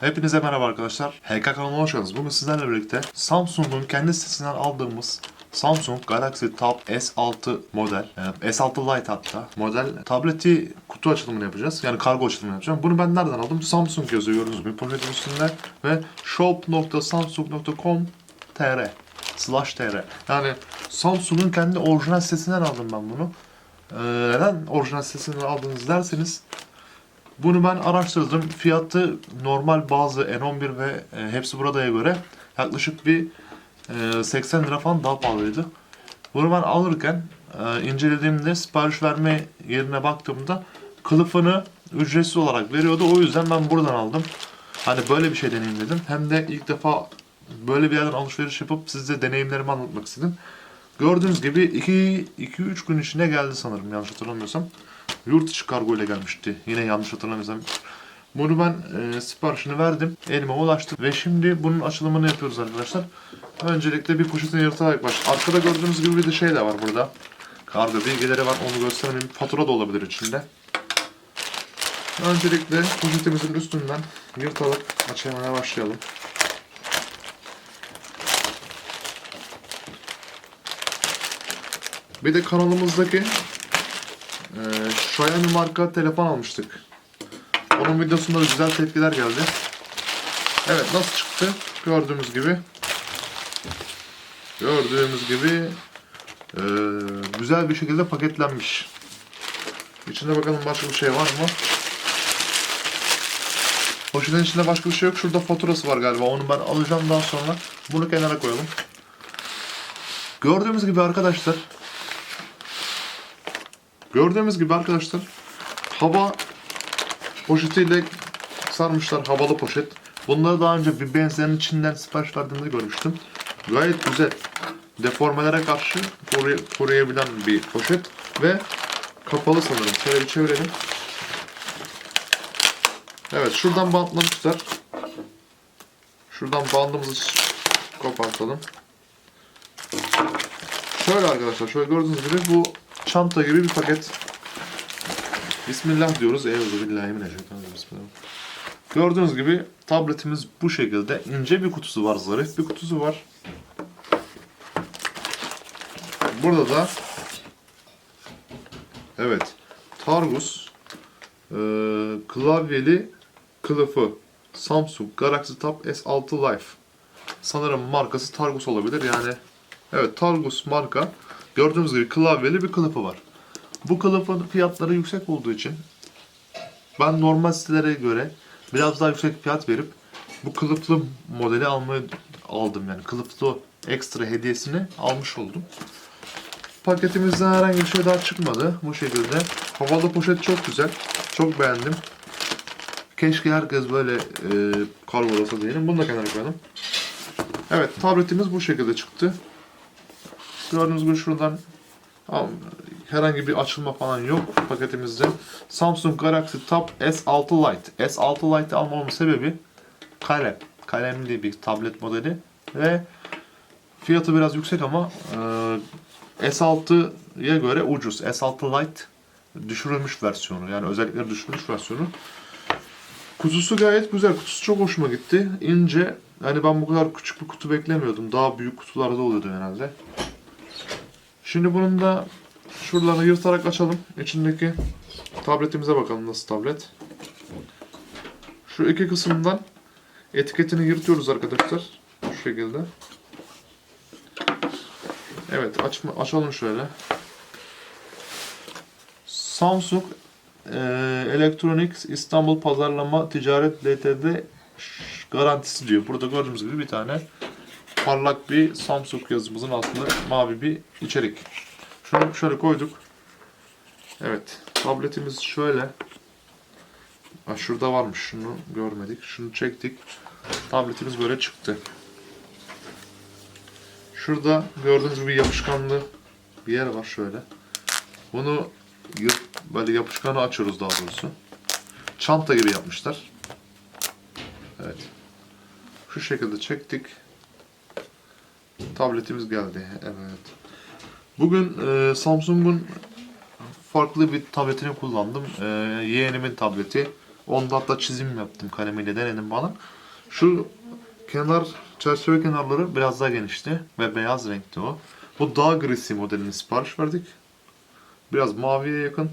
Hepinize merhaba arkadaşlar. HK kanalına hoş geldiniz. Bugün sizlerle birlikte Samsung'un kendi sitesinden aldığımız Samsung Galaxy Tab S6 model, e, S6 Lite hatta model tableti kutu açılımını yapacağız. Yani kargo açılımını yapacağım. Bunu ben nereden aldım? Samsung yazıyor gördüğünüz gibi poşetin üstünde ve shop.samsung.com.tr slash tr. Yani Samsung'un kendi orijinal sitesinden aldım ben bunu. Ee, neden orijinal sitesinden aldınız derseniz bunu ben araştırdım. Fiyatı normal bazı N11 ve e, hepsi buradaya göre yaklaşık bir e, 80 lira falan daha pahalıydı. Bunu ben alırken e, incelediğimde sipariş verme yerine baktığımda kılıfını ücretsiz olarak veriyordu. O yüzden ben buradan aldım. Hani böyle bir şey deneyimledim. Hem de ilk defa böyle bir yerden alışveriş yapıp size deneyimlerimi anlatmak istedim. Gördüğünüz gibi 2-3 gün içinde geldi sanırım yanlış hatırlamıyorsam. Yurt içi kargo ile gelmişti. Yine yanlış hatırlamıyorsam. Bunu ben e, siparişini verdim. Elime ulaştı. Ve şimdi bunun açılımını yapıyoruz arkadaşlar. Öncelikle bir poşetini yırtarak baş. Arkada gördüğünüz gibi bir de şey de var burada. Kargo bilgileri var. Onu göstermeyeyim. Fatura da olabilir içinde. Öncelikle poşetimizin üstünden yırtarak açmaya başlayalım. Bir de kanalımızdaki Xiaomi marka telefon almıştık. Onun videosunda da güzel tepkiler geldi. Evet nasıl çıktı? Gördüğümüz gibi. Gördüğümüz gibi e, güzel bir şekilde paketlenmiş. İçinde bakalım başka bir şey var mı? Poşetin içinde başka bir şey yok. Şurada faturası var galiba. Onu ben alacağım daha sonra. Bunu kenara koyalım. Gördüğümüz gibi arkadaşlar Gördüğümüz gibi arkadaşlar hava poşetiyle sarmışlar havalı poşet. Bunları daha önce bir benzerin içinden sipariş verdiğimde görmüştüm. Gayet güzel. Deformelere karşı koruy koruyabilen bir poşet ve kapalı sanırım. Şöyle bir çevirelim. Evet şuradan bantlamışlar. Şuradan bandımızı kopartalım. Şöyle arkadaşlar şöyle gördüğünüz gibi bu çanta gibi bir paket. Bismillah diyoruz. Bismillah. Gördüğünüz gibi tabletimiz bu şekilde. ince bir kutusu var, zarif bir kutusu var. Burada da evet Targus e, klavyeli kılıfı Samsung Galaxy Tab S6 Life. Sanırım markası Targus olabilir. Yani evet Targus marka Gördüğünüz gibi klavyeli bir kılıfı var. Bu kılıfın fiyatları yüksek olduğu için ben normal sitelere göre biraz daha yüksek fiyat verip bu kılıflı modeli almayı aldım yani kılıflı ekstra hediyesini almış oldum. Paketimizden herhangi bir şey daha çıkmadı bu şekilde. Havalı poşet çok güzel. Çok beğendim. Keşke herkes böyle e, kargolasa diyelim. Bunu da kenara koyalım. Evet tabletimiz bu şekilde çıktı. Gördüğünüz gibi şuradan herhangi bir açılma falan yok paketimizde. Samsung Galaxy Tab S6 Lite. S6 Lite almamın sebebi kalem. Kalemli bir tablet modeli ve fiyatı biraz yüksek ama e, S6'ya göre ucuz. S6 Lite düşürülmüş versiyonu. Yani özellikleri düşürülmüş versiyonu. Kutusu gayet güzel. Kutusu çok hoşuma gitti. İnce. Yani ben bu kadar küçük bir kutu beklemiyordum. Daha büyük kutularda oluyordu herhalde. Şimdi bunun da şuralarını yırtarak açalım. İçindeki tabletimize bakalım nasıl tablet. Şu iki kısımdan etiketini yırtıyoruz arkadaşlar. Şu şekilde. Evet açma, açalım şöyle. Samsung e, Electronics İstanbul Pazarlama Ticaret Ltd garantisi diyor. Burada gördüğümüz gibi bir tane parlak bir Samsung yazımızın altında mavi bir içerik. Şunu şöyle koyduk. Evet. Tabletimiz şöyle. Ha, şurada varmış. Şunu görmedik. Şunu çektik. Tabletimiz böyle çıktı. Şurada gördüğünüz gibi yapışkanlı bir yer var şöyle. Bunu böyle yapışkanı açıyoruz daha doğrusu. Çanta gibi yapmışlar. Evet. Şu şekilde çektik tabletimiz geldi. Evet. Bugün e, Samsung'un farklı bir tabletini kullandım. E, yeğenimin tableti. Onda hatta çizim yaptım kalemiyle denedim bana. Şu kenar çerçeve kenarları biraz daha genişti ve beyaz renkti o. Bu daha grisi modelini sipariş verdik. Biraz maviye yakın.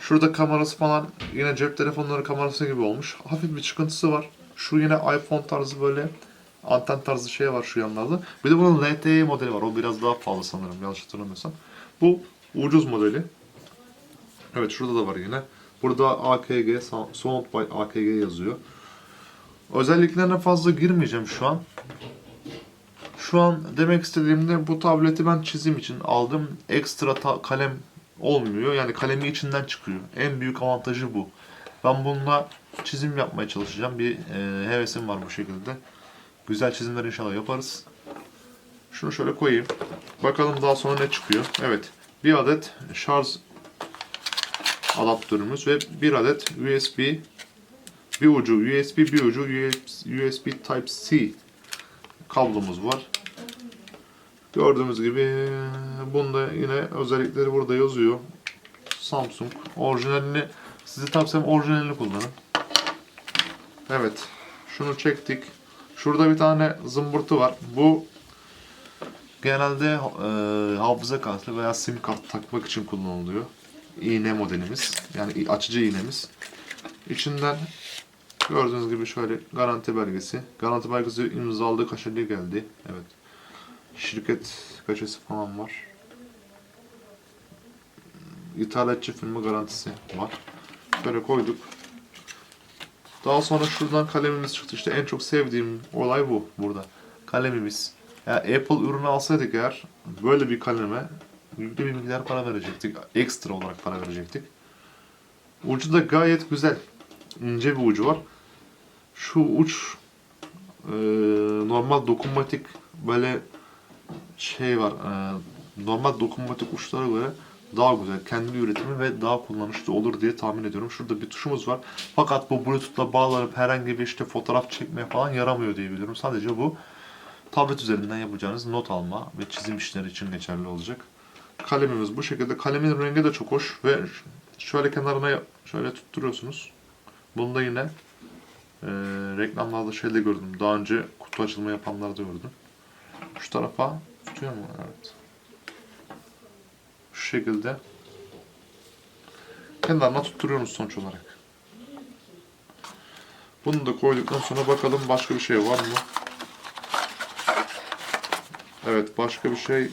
Şurada kamerası falan yine cep telefonları kamerası gibi olmuş. Hafif bir çıkıntısı var. Şu yine iPhone tarzı böyle anten tarzı şey var şu yanlarda. Bir de bunun LTE modeli var. O biraz daha pahalı sanırım yanlış hatırlamıyorsam. Bu ucuz modeli. Evet şurada da var yine. Burada AKG, Sound by AKG yazıyor. Özelliklerine fazla girmeyeceğim şu an. Şu an demek istediğimde bu tableti ben çizim için aldım. Ekstra kalem olmuyor. Yani kalemi içinden çıkıyor. En büyük avantajı bu. Ben bununla çizim yapmaya çalışacağım. Bir e, hevesim var bu şekilde. Güzel çizimler inşallah yaparız. Şunu şöyle koyayım. Bakalım daha sonra ne çıkıyor. Evet. Bir adet şarj adaptörümüz ve bir adet USB bir ucu USB bir ucu USB Type-C kablomuz var. Gördüğümüz gibi bunda yine özellikleri burada yazıyor. Samsung orijinalini size tavsiyem orijinalini kullanın. Evet. Şunu çektik. Şurada bir tane zımbırtı var. Bu genelde e, hafıza kartı veya sim kart takmak için kullanılıyor. İğne modelimiz. Yani açıcı iğnemiz. İçinden gördüğünüz gibi şöyle garanti belgesi. Garanti belgesi imzaladığı kaşeli geldi. Evet. Şirket kaşesi falan var. İthalatçı firma garantisi var. Böyle koyduk. Daha sonra şuradan kalemimiz çıktı. İşte en çok sevdiğim olay bu burada. Kalemimiz. Ya Apple ürünü alsaydık eğer böyle bir kaleme yüklü bir miktar para verecektik. Ekstra olarak para verecektik. Ucu da gayet güzel. İnce bir ucu var. Şu uç e, normal dokunmatik böyle şey var. E, normal dokunmatik uçlara göre daha güzel, kendi üretimi ve daha kullanışlı olur diye tahmin ediyorum. Şurada bir tuşumuz var. Fakat bu Bluetooth'la bağlanıp herhangi bir işte fotoğraf çekmeye falan yaramıyor diye biliyorum. Sadece bu tablet üzerinden yapacağınız not alma ve çizim işleri için geçerli olacak. Kalemimiz bu şekilde. Kalemin rengi de çok hoş ve şöyle kenarına şöyle tutturuyorsunuz. Bunda yine e, reklamlarda şeyde gördüm. Daha önce kutu açılma yapanlarda gördüm. Şu tarafa tutuyor mu? Evet. Şekilde kenarına tutturuyoruz sonuç olarak. Bunu da koyduktan sonra bakalım başka bir şey var mı? Evet başka bir şey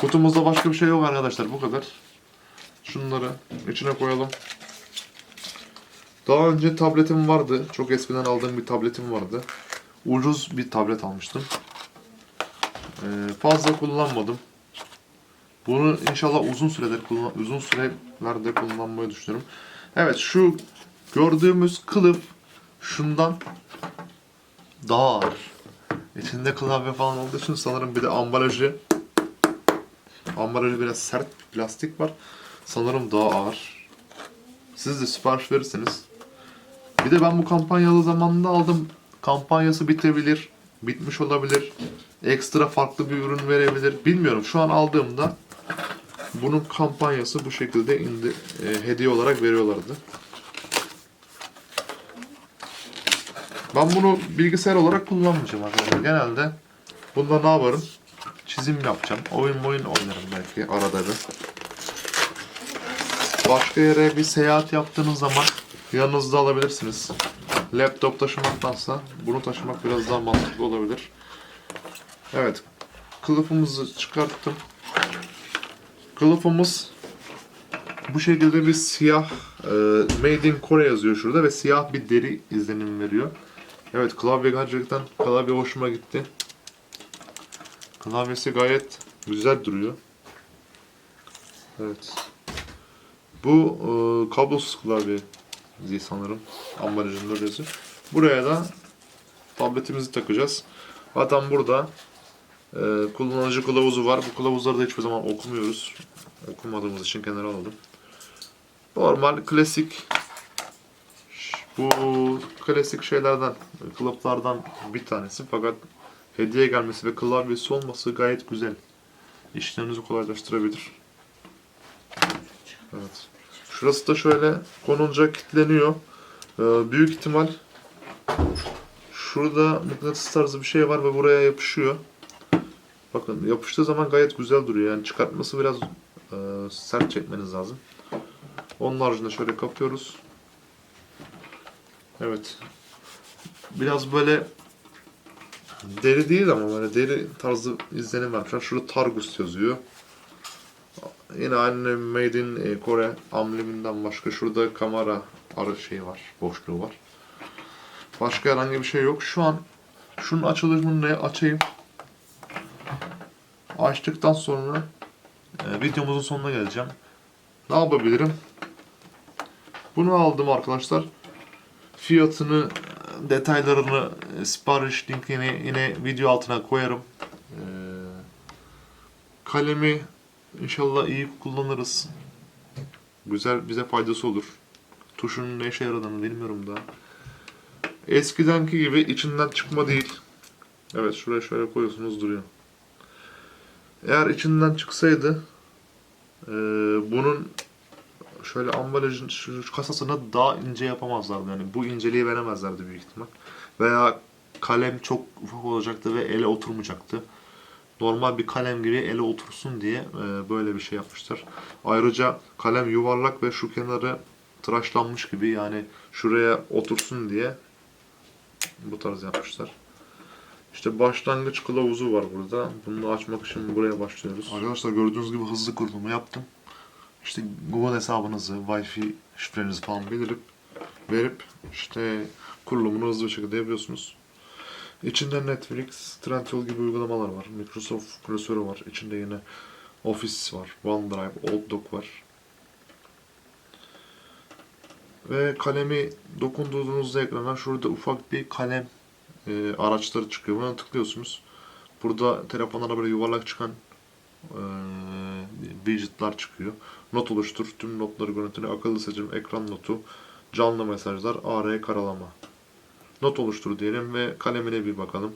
Kutumuzda başka bir şey yok arkadaşlar bu kadar. Şunları içine koyalım. Daha önce tabletim vardı. Çok eskiden aldığım bir tabletim vardı. Ucuz bir tablet almıştım. Ee, fazla kullanmadım. Bunu inşallah uzun süredir kullan uzun sürelerde kullanmayı düşünüyorum. Evet şu gördüğümüz kılıf şundan daha ağır. İçinde klavye falan olduğu için sanırım bir de ambalajı ambalajı biraz sert plastik var. Sanırım daha ağır. Siz de sipariş verirseniz. Bir de ben bu kampanyalı zamanında aldım. Kampanyası bitebilir. Bitmiş olabilir. Ekstra farklı bir ürün verebilir. Bilmiyorum. Şu an aldığımda bunun kampanyası bu şekilde indi, e, hediye olarak veriyorlardı. Ben bunu bilgisayar olarak kullanmayacağım arkadaşlar. Genelde bunda ne yaparım? Çizim yapacağım. Oyun oyun oynarım belki arada bir. Başka yere bir seyahat yaptığınız zaman yanınızda alabilirsiniz. Laptop taşımaktansa bunu taşımak biraz daha mantıklı olabilir. Evet. Kılıfımızı çıkarttım. Kılıfımız bu şekilde bir siyah e, Made in Kore yazıyor şurada ve siyah bir deri izlenimi veriyor. Evet klavye gerçekten klavye hoşuma gitti. Klavyesi gayet güzel duruyor. Evet. Bu e, kablosuz klavye diye sanırım. Ambalajında yazıyor. Buraya da tabletimizi takacağız. Zaten burada e, kullanıcı kılavuzu var. Bu kılavuzları da hiçbir zaman okumuyoruz. Okumadığımız için kenara alalım. Normal klasik bu klasik şeylerden, kılıflardan bir tanesi fakat hediye gelmesi ve klavyesi olması gayet güzel. İşlerinizi kolaylaştırabilir. Evet. Şurası da şöyle konunca kilitleniyor. Ee, büyük ihtimal şurada mıknatıs tarzı bir şey var ve buraya yapışıyor. Bakın yapıştığı zaman gayet güzel duruyor. Yani çıkartması biraz e, sert çekmeniz lazım. Onun haricinde şöyle kapıyoruz. Evet. Biraz böyle deri değil ama böyle deri tarzı izlenim vermişler. Şurada Targus yazıyor. Yine aynı Made in e, Kore ambleminden başka şurada kamera arı şeyi var, boşluğu var. Başka herhangi bir şey yok. Şu an şunun açılımını açayım. Açtıktan sonra e, videomuzun sonuna geleceğim. Ne yapabilirim? Bunu aldım arkadaşlar. Fiyatını, detaylarını, e, sipariş linkini yine video altına koyarım. E, kalemi inşallah iyi kullanırız. Güzel bize faydası olur. Tuşun ne işe yaradığını bilmiyorum da. Eskidenki gibi içinden çıkma değil. Evet şuraya şöyle koyuyorsunuz duruyor. Eğer içinden çıksaydı eee, bunun şöyle ambalajın şu, şu kasasını daha ince yapamazlardı. Yani bu inceliği veremezlerdi büyük ihtimal. Veya kalem çok ufak olacaktı ve ele oturmayacaktı. Normal bir kalem gibi ele otursun diye e, böyle bir şey yapmışlar. Ayrıca kalem yuvarlak ve şu kenarı tıraşlanmış gibi yani şuraya otursun diye bu tarz yapmışlar. İşte başlangıç kılavuzu var burada. Bunu açmak için buraya başlıyoruz. Arkadaşlar gördüğünüz gibi hızlı kurulumu yaptım. İşte Google hesabınızı, Wi-Fi şifrenizi falan belirip verip işte kurulumunu hızlı bir şekilde yapıyorsunuz. İçinde Netflix, Trendyol gibi uygulamalar var. Microsoft klasörü var. İçinde yine Office var, OneDrive, Outlook var. Ve kalemi dokunduğunuzda ekrana şurada ufak bir kalem e, araçları çıkıyor. Buna tıklıyorsunuz. Burada telefonlara böyle yuvarlak çıkan e, widgetlar çıkıyor. Not oluştur, tüm notları görüntüle, akıllı seçim, ekran notu, canlı mesajlar, AR karalama. Not oluştur diyelim ve kalemine bir bakalım.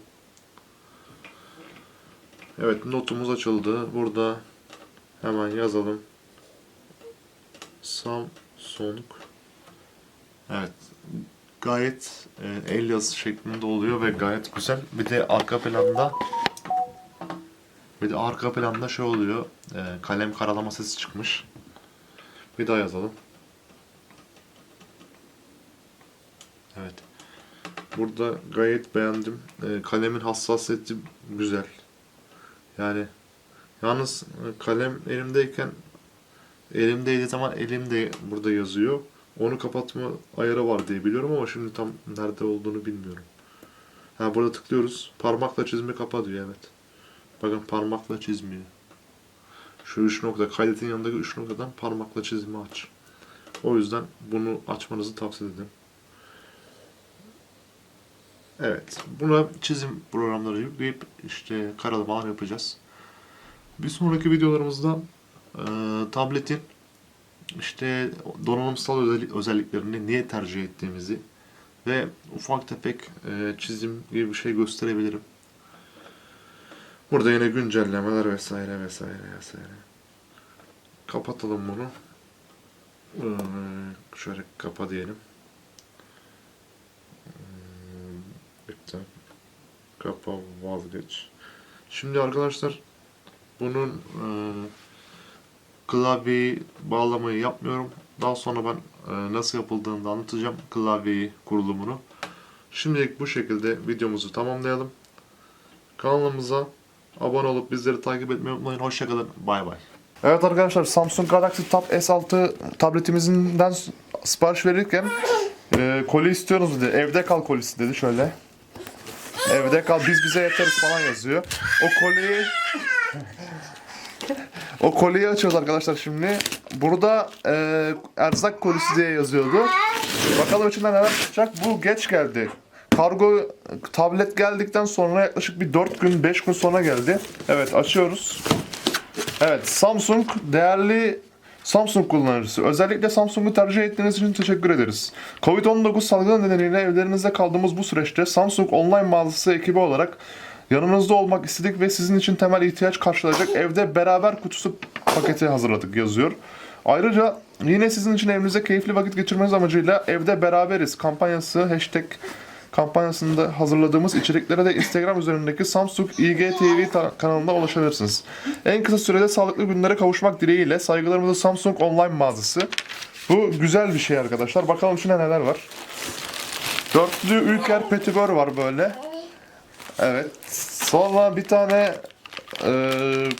Evet notumuz açıldı. Burada hemen yazalım. Samsung. Evet. Gayet e, el yazısı şeklinde oluyor ve gayet güzel. Bir de arka planda bir de arka planda şey oluyor. e, kalem karalama sesi çıkmış. Bir daha yazalım. Evet. Burada gayet beğendim. E, kalemin hassasiyeti güzel. Yani yalnız e, kalem elimdeyken elimdeydiği zaman elimde burada yazıyor. Onu kapatma ayarı var diye biliyorum ama şimdi tam nerede olduğunu bilmiyorum. Ha burada tıklıyoruz. Parmakla çizme kapa diyor evet. Bakın parmakla çizmiyor. Şu üç nokta kaydetin yanındaki üç noktadan parmakla çizimi aç. O yüzden bunu açmanızı tavsiye ederim. Evet. Buna çizim programları yükleyip işte karalamalar yapacağız. Bir sonraki videolarımızda e, tabletin işte donanımsal özellik, özelliklerini niye tercih ettiğimizi ve ufak tefek e, çizim gibi bir şey gösterebilirim. Burada yine güncellemeler vesaire vesaire vesaire. Kapatalım bunu. Ee, şöyle kapa diyelim. Hmm, Bitti. Kapa vazgeç. Şimdi arkadaşlar bunun e, klavyeyi bağlamayı yapmıyorum. Daha sonra ben e, nasıl yapıldığını da anlatacağım klavyeyi kurulumunu. Şimdilik bu şekilde videomuzu tamamlayalım. Kanalımıza abone olup bizleri takip etmeyi unutmayın. Hoşçakalın. Bay bay. Evet arkadaşlar Samsung Galaxy Tab S6 tabletimizden sipariş verirken e, koli istiyoruz dedi. Evde kal kolisi dedi şöyle. Evde kal biz bize yeteriz falan yazıyor. O koliyi o koliyi açıyoruz arkadaşlar şimdi. Burada e, erzak kolisi diye yazıyordu. Bakalım içinden neler çıkacak. Bu geç geldi. Kargo tablet geldikten sonra yaklaşık bir 4 gün 5 gün sonra geldi. Evet açıyoruz. Evet Samsung değerli Samsung kullanıcısı. Özellikle Samsung'u tercih ettiğiniz için teşekkür ederiz. Covid-19 salgını nedeniyle evlerinizde kaldığımız bu süreçte Samsung online mağazası ekibi olarak yanınızda olmak istedik ve sizin için temel ihtiyaç karşılayacak evde beraber kutusu paketi hazırladık yazıyor. Ayrıca yine sizin için evinizde keyifli vakit geçirmeniz amacıyla evde beraberiz kampanyası hashtag kampanyasında hazırladığımız içeriklere de Instagram üzerindeki Samsung IGTV kanalında ulaşabilirsiniz. En kısa sürede sağlıklı günlere kavuşmak dileğiyle saygılarımızı Samsung online mağazası. Bu güzel bir şey arkadaşlar. Bakalım içinde neler var. Dörtlü Ülker Petibör var böyle. Evet. Sonra bir tane e,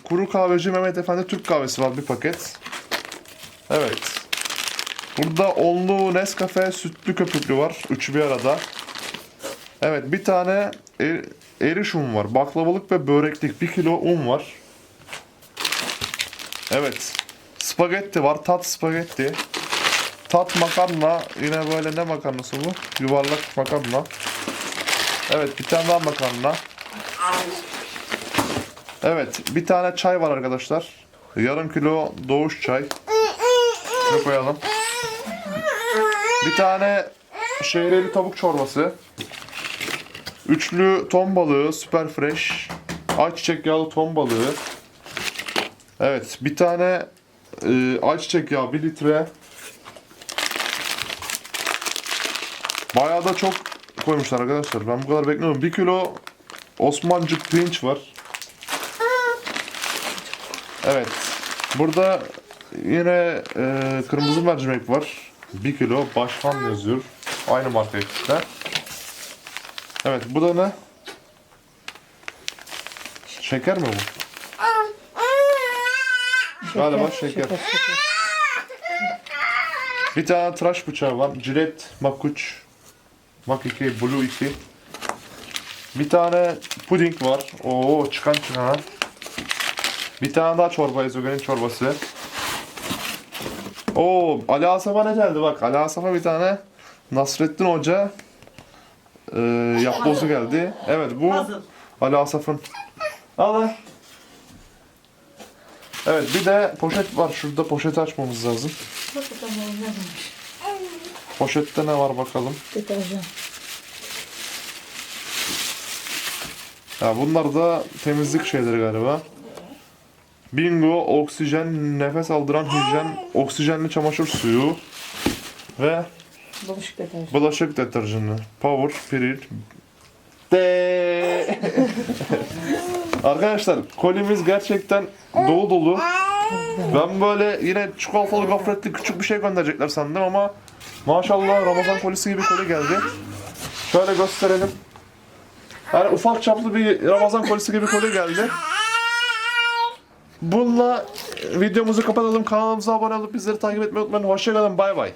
kuru kahveci Mehmet Efendi Türk kahvesi var bir paket. Evet. Burada onlu Nescafe sütlü köpüklü var. Üçü bir arada. Evet bir tane er, eriş un var. Baklavalık ve böreklik bir kilo un var. Evet. Spagetti var. Tat spagetti. Tat makarna. Yine böyle ne makarnası bu? Yuvarlak makarna. Evet bir tane daha makarna. Evet bir tane çay var arkadaşlar. Yarım kilo doğuş çay. Şunu koyalım. Bir tane şehriyeli tavuk çorbası. Üçlü ton balığı süper fresh. Ayçiçek yağlı ton balığı. Evet bir tane e, ayçiçek yağı 1 litre. Bayağı da çok koymuşlar arkadaşlar. Ben bu kadar bekliyorum. 1 kilo Osmancık pirinç var. Evet. Burada yine e, kırmızı mercimek var. 1 kilo başkan yazıyor. Aynı marka işte. Evet bu da ne? Şeker mi bu? Galiba şeker. Bir tane tıraş bıçağı var. Jilet Makuç. Mak 2, Blue 2. Bir tane puding var. Oo çıkan çıkan. Bir tane daha çorba ezogelin çorbası. Oo Ali Asaf'a ne geldi bak. Ali Asaf'a bir tane Nasrettin Hoca e, yapbozu geldi. Evet bu? Ali Asaf'ın. Al. Evet bir de poşet var. Şurada poşeti açmamız lazım. Bak bakalım ne varmış. Poşette ne var bakalım. Deterjan. Ya bunlar da temizlik şeyleri galiba. Bingo, oksijen, nefes aldıran hijyen, oksijenli çamaşır suyu ve Bulaşık deterjan. bulaşık deterjanı. Power, Piril. De. Arkadaşlar kolimiz gerçekten dolu dolu. Ben böyle yine çikolatalı gofretli küçük bir şey gönderecekler sandım ama maşallah Ramazan kolisi gibi koli geldi. Şöyle gösterelim. Yani ufak çaplı bir Ramazan kolisi gibi koli geldi. Bununla videomuzu kapatalım. Kanalımıza abone olup bizleri takip etmeyi unutmayın. Hoşçakalın. Bay bay.